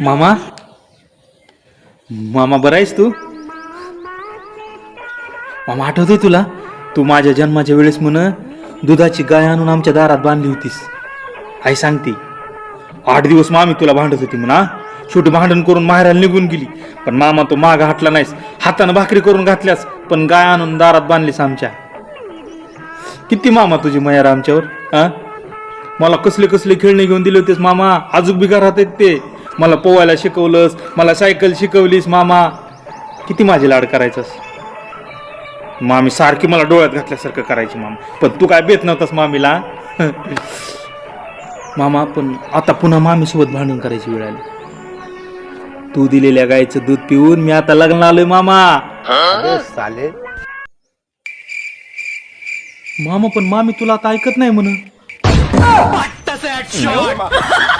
मामा? मामा बरा आहेस तू? मामा आठवतोय तुला? तू माझ्या जन्माच्या वेळेस म्हण दुधाची गाय आणून आमच्या दारात बांधली होतीस. आई सांगते आठ दिवस मामी तुला भांडत होती म्हणा छोटी भांडण करून माहेराला निघून गेली. पण मामा तो माग हाटला नाहीस. हातानं भाकरी करून घातल्यास पण गाय आणून दारात बांधलीस आमच्या. किती मामा तुझी मयार आमच्यावर हा? मला कसले कसले खेळणे घेऊन दिले होतेस मामा? अजून बी घरात आहेत ते. मला पोवायला शिकवलंस मला सायकल शिकवलीस मामा. किती माझे लाड करायचंस? मामी सारखी मला डोळ्यात घातल्यासारखं करायची मामा. पण तू काय बेत नव्हतास मामीला? मामा पण आता पुन्हा मामीसोबत भांडण करायची वेळ आली. तू दिलेल्या गायचं दूध पिऊन मी आता लग्न आलोय मामा. साले. मामा पण मामी तुला आता ऐकत नाही म्हणून. What does that shot?